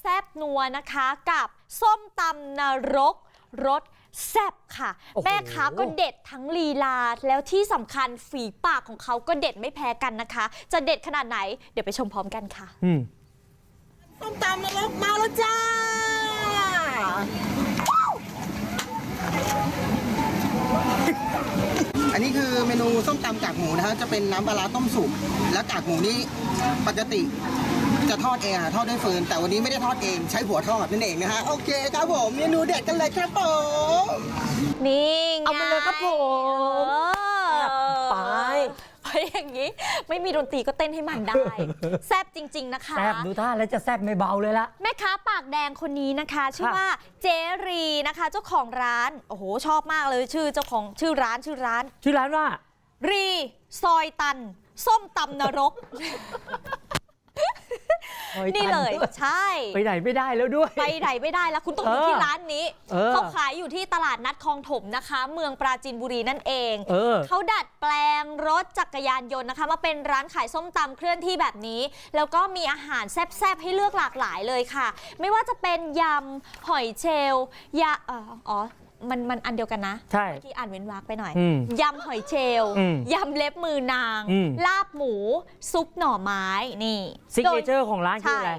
แซบนัวนะคะกับส้มตำนรกรสแซบค่ะโอ้โหแม่ค้าก็เด็ดทั้งลีลา แล้วที่สำคัญฝีปากของเขาก็เด็ดไม่แพ้กันนะคะ จะเด็ดขนาดไหน เดี๋ยวไปชมพร้อมกันค่ะอืมส้มตำนรกมาแล้วจ้าอันนี้คือเมนูส้มตำกากหมูนะฮะจะเป็นน้ำปลาร้าต้มสุกและกากหมูนี่ปกติ จะทอดเองอะทอดด้วยฟืนแต่วันนี้ไม่ได้ทอดเองใช้หัวทอดนั่นเองนะฮะโอเคครับผมเมนูเด็ดกันเลยครับผมนี่ไงเอามาเลยครับผมเออไปไปอย่างนี้ ไม่มีดนตรีก็เต้นให้มันได้ แซบจริง ๆ นะคะ แซบดูท่าแล้วจะแซบไม่เบาเลยละแม่ค้าปากแดงคนนี้นะคะ ชื่อครับว่าเจรีนะคะ เจ้าของร้านโอ้โหชอบมากเลยชื่อเจ้าของชื่อร้านชื่อร้าน ชื่อร้านว่า รี ซอยตัน ส้มตำนรก ซอยตันนี่เลยใช่ ไปไหนไม่ได้แล้วด้วย ไปไหนไม่ได้แล้วคุณต้องอยู่เออที่ร้านนี้เออ เขาขายอยู่ที่ตลาดนัดคลองถมนะคะ เมืองปราจีนบุรีนั่นเอง เออ เขาดัดแปลงรถจักรยานยนต์นะคะ มาเป็นร้านขายส้มตำเคลื่อนที่แบบนี้ แล้วก็มีอาหารแซ่บๆให้เลือกหลากหลายเลยค่ะ ไม่ว่าจะเป็นยำหอยเชลล์ยาเอ่ออ๋อ มันมันอันเดียวกันนะใช่ เมื่อกี้อ่านเว้นวรรคไปหน่อย อืม ยำหอยเชลล์อืมยำเล็บมือนาง อืม ลาบหมู ซุปหน่อไม้นี่ซิกโดเนยเจอร์ของร้านคือใช่อะไร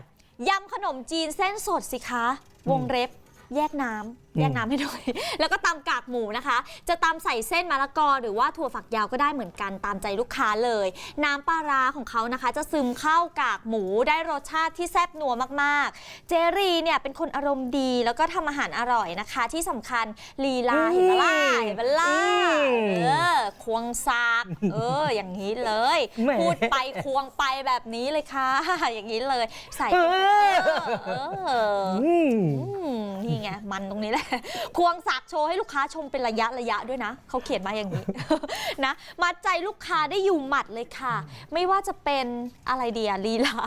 ยำขนมจีนเส้นสดสิคะ วงเล็บ แยกน้ำอืมแยกน้ำให้หน่อยแล้วก็ตำกากหมูนะคะ จะตำใส่เส้นมะละกอหรือว่าถั่วฝักยาวก็ได้เหมือนกันตามใจลูกค้าเลย น้ำปลาร้าของเขานะคะ จะซึมเข้ากากหมูได้รสชาติที่แซ่บนัวมากๆ เจรีเนี่ยเป็นคนอารมณ์ดีแล้วก็ทำอาหารอร่อยนะคะ ที่สำคัญลีลาเห็นปะล่ะเห็นปะล่ะอืมเออควงซากเอออย่างนี้เลย แหม พูดไปควงไปแบบนี้เลยค่ะ อย่างนี้เลย ใส่เออเออ อืม อืม นี่ไงมันตรงนี้แหละ ควงสักโชว์ให้ลูกค้าชมเป็นระยะระยะด้วยนะเขาเขียนมาอย่างนี้ นะมัดใจลูกค้าได้อยู่หมัดเลยค่ะ ไม่ว่าจะเป็นอะไรเดียลีลา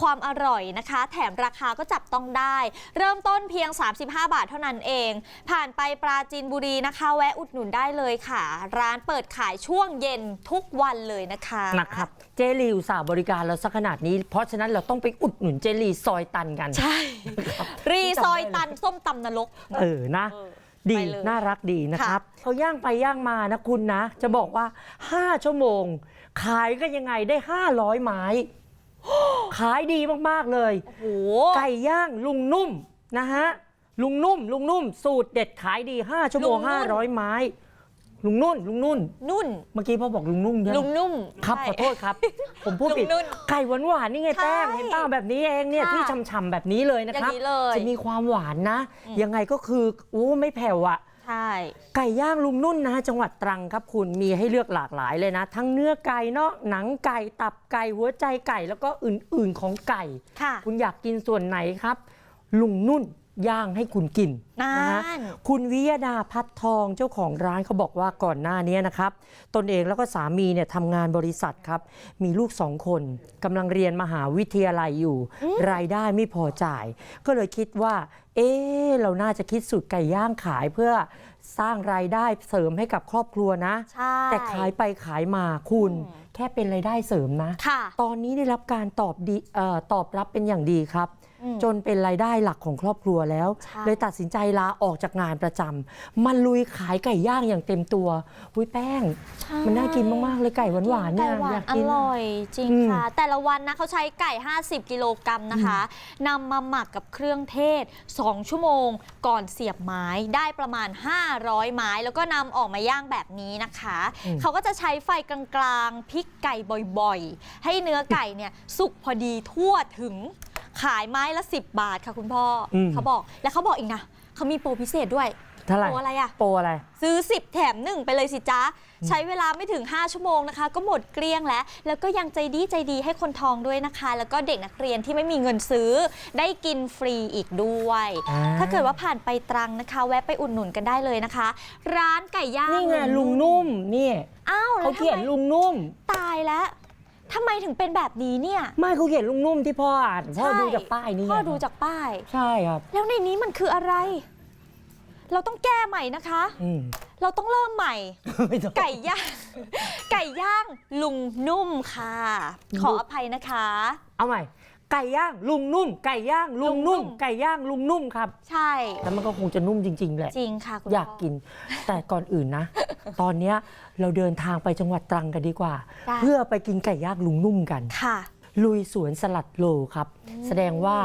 ความอร่อยนะคะ แถมราคาก็จับต้องได้ เริ่มต้นเพียง 35 บาทเท่านั้นเอง ผ่านไปปราจีนบุรีนะคะ แวะอุดหนุนได้เลยค่ะ ร้านเปิดขายช่วงเย็นทุกวันเลยนะคะนะครับ เจลีอุตส่าห์บริการเราสักขนาดนี้ เพราะฉะนั้นเราต้องไปอุดหนุนเจลีซอยตันกัน ใช่ รีซอยตันส้มตำนรก เออนะ เออดี ไปเลยน่ารักดีนะครับค่ะเขาย่างไปย่างมานะคุณนะ จะบอกว่า 5 ชั่วโมง ขายก็ยังไงได้ 500 ไม้ ขายดีมาก ๆ เลย โอ้โห ไก่ย่างลุงนุ่มนะฮะ ลุงนุ่ม ลุงนุ่ม สูตรเด็ดขายดี 5 ชั่วโมง ลุงนุ่น500 ไม้ ลุงนุ่น ลุงนุ่น นุ่น เมื่อกี้พ่อบอกลุงนุ่มใช่ไหมลุงนุ่มครับใช่ขอโทษครับ ผมพูดผิด ลุงนุ่น ไก่หวานหวานๆนี่ไงใช่แป้งเห็นเป้าแบบนี้เองเนี่ยค่ะที่ฉ่ำๆแบบนี้เลยนะอย่าครับงนี้เลย จะมีความหวานนะอืมยังไงก็คือโอ้ไม่แผ่วอะ ใช่ ไก่ย่างลุงนุ่นนะฮะจังหวัดตรังครับคุณมีให้เลือกหลากหลายเลยนะ ทั้งเนื้อไก่เนาะหนังไก่ตับไก่หัวใจไก่แล้วก็อื่นๆของไก่ ค่ะ คุณอยากกินส่วนไหนครับ ลุงนุ่น ย่างให้คุณกินนั่นะฮะนคุณวิยดาพัดทองเจ้าของร้านเขาบอกว่าก่อนหน้านี้นะครับ ตนเองแล้วก็สามีเนี่ยทำงานบริษัทครับ มีลูกสองคนกำลังเรียนมหาวิทยาลัยอยู่ รายได้ไม่พอจ่าย ก็เลยคิดว่า เอ๊ะเราน่าจะคิดสูตรไก่ย่างขายเพื่อสร้างรายได้เสริมให้กับครอบครัวนะใช่แต่ขายไปขายมาคุณอืมแค่เป็นรายได้เสริมนะค่ะตอนนี้ได้รับการตอบดีเออตอบรับเป็นอย่างดีครับอืม จนเป็นรายได้หลักของครอบครัวแล้วใช่เลยตัดสินใจลาออกจากงานประจำมันลุยขายไก่ย่างอย่างเต็มตัวอุ้ยแป้งมันน่ากินมาก ๆ เลยไก่หวานๆเนี่ยไก่หวาอนยากอกิน ร่อยจริงอืมค่ะ แต่ละวันนะเขาใช้ไก่ 50 กิโลกรัมนะคะนำมาหมักกับเครื่องเทศ 2 ชั่วโมง ก่อนเสียบไม้ได้ประมาณ 500 ไม้ แล้วก็นำออกมาย่างแบบนี้นะคะเขาก็จะใช้ไฟกลางๆพริกไก่บ่อยๆ ให้เนื้อไก่เนี่ยสุกพอดีทั่วถึง ขายไม้ละ 10 บาทค่ะคุณพ่ออม เขาบอกและเขาบอกอีกนะเขามีโปรพิเศษด้วยเท่าไหร่โปรอะไรอะ โปรอะไร ซื้อ 10 แถม 1 ไปเลยสิจ๊ะ ใช้เวลาไม่ถึง 5 ชั่วโมงนะคะ ก็หมดเกลี้ยงแล้ว แล้วก็ยังใจดีใจดีให้คนทองด้วยนะคะ แล้วก็เด็กนักเรียนที่ไม่มีเงินซื้อ ได้กินฟรีอีกด้วย อ่า ถ้าเกิดว่าผ่านไปตรังนะคะ แวะไปอุดหนุนกันได้เลยนะคะ ร้านไก่ย่างนี่ไงลุงนุ่มนี่อ้าวแล้เขาวทำเขียนไมลุงนุ่มตายแล้ว ทำไมถึงเป็นแบบนี้เนี่ย ไม่เขาเขียนลุงนุ่มที่พ่ออ่านพ่อใช่ดูจากป้ายนี่ไงพ่อดูจากป้าย ใช่ครับ แล้วในนี้มันคืออะไร เราต้องแก้ใหม่นะคะ อืม เราต้องเริ่มใหม่ ไม่ต้อง ไก่ย่าง ไก่ย่างลุงนุ่มค่ะ ขออภัยนะคะ เอาใหม่ ไก่ย่างลุงนุ่ม ไก่ย่างลุงนุ่ม ลุงนุ่ม ไก่ย่างลุงนุ่มครับ ใช่ แล้วมันก็คงจะนุ่มจริง ๆ แหละ จริงค่ะคุณอยากพ่กิน แต่ก่อนอื่นนะ ตอนเนี้ยเราเดินทางไปจังหวัดตรังกันดีกว่า ได้ เพื่อไปกินไก่ย่างลุงนุ่มกัน ค่ะ ลุยสวนสลัดโลครับ แสดงว่า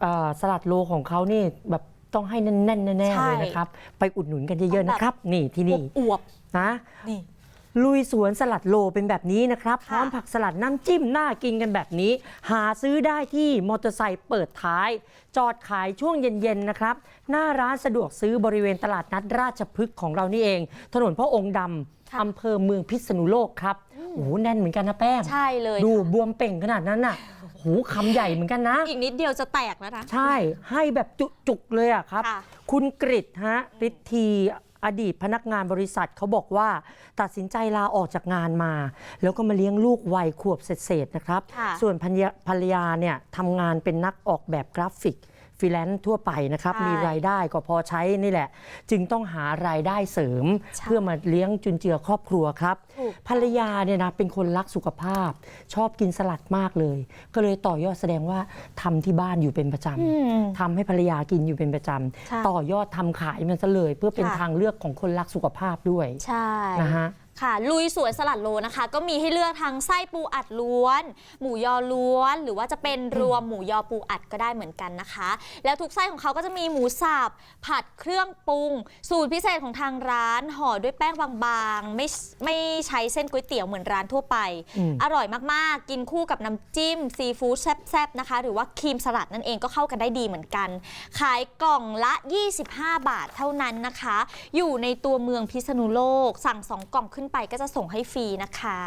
เอ่อสลัดโลของเขานี่แบบต้องให้แน่นๆแน่ใช่ๆเลยนะครับ ไปอุดหนุนกันเยอะๆนะครับ นี่ที่นี่อวบนะ ๆนี่ ลุยสวนสลัดโลเป็นแบบนี้นะครับพค่ะร้อมผักสลัดน้ำจิ้มน่ากินกันแบบนี้ หาซื้อได้ที่มอเตอร์ไซค์เปิดท้าย จอดขายช่วงเย็นๆนะครับ หน้าร้านสะดวกซื้อบริเวณตลาดนัดราชพฤกษ์ของเรานี่เอง ถนนพระองค์ดำค่ะอำเภอเมืองพิษณุโลกครับโอ้โหแน่นเหมือนกันนะแป้งใช่เลยดูค่ะบวมเป่งขนาดนั้นน่ะหูคำใหญ่เหมือนกันนะ อีกนิดเดียวจะแตกแล้วนะ ใช่ให้แบบจุกๆเลยอะครับค่ะคุณกริตฮะฤทธี อดีตพนักงานบริษัทเขาบอกว่า ตัดสินใจลาออกจากงานมา แล้วก็มาเลี้ยงลูกวัยขวบเศษๆนะครับค่ะส่วนภรรยาภรรยาเนี่ยทำงานเป็นนักออกแบบกราฟิกฟ รีแลนซ์ทั่วไปนะครับใช่มีรายได้ก็พอใช้นี่แหละ จึงต้องหารายได้เสริม ใช่ เพื่อมาเลี้ยงจุนเจือครอบครัวครับ ถูกภรรยาเนี่ยนะเป็นคนรักสุขภาพ ชอบกินสลัดมากเลย ก็เลยต่อยอดแสดงว่าทำที่บ้านอยู่เป็นประจอืมำทำให้ภรรยากินอยู่เป็นประจใช่ำต่อยอดทำขายมันซะเลย เพื่อเป็นค่ะ ทางเลือกของคนรักสุขภาพด้วยใช่ นะฮะ ค่ะ ลุยสวนสลัดโลนะคะ ก็มีให้เลือกทั้งไส้ปูอัดล้วน หมูยอล้วน หรือว่าจะเป็นรวมหมูยอปูอัดก็ได้เหมือนกันนะคะ แล้วทุกไส้ของเขาก็จะมีหมูสับผัดเครื่องปรุง สูตรพิเศษของทางร้านห่อด้วยแป้งบางๆ ไม่ไม่ใช้เส้นก๋วยเตี๋ยวเหมือนร้านทั่วไปอืมอร่อยมากๆ กินคู่กับน้ำจิ้มซีฟู้ดแซ่บๆนะคะ หรือว่าครีมสลัดนั่นเองก็เข้ากันได้ดีเหมือนกัน ขายกล่องละ 25 บาทเท่านั้นนะคะ อยู่ในตัวเมืองพิษณุโลกสั่ง2กล่องขึ้นไปก็จะส่งให้ฟรีนะคะ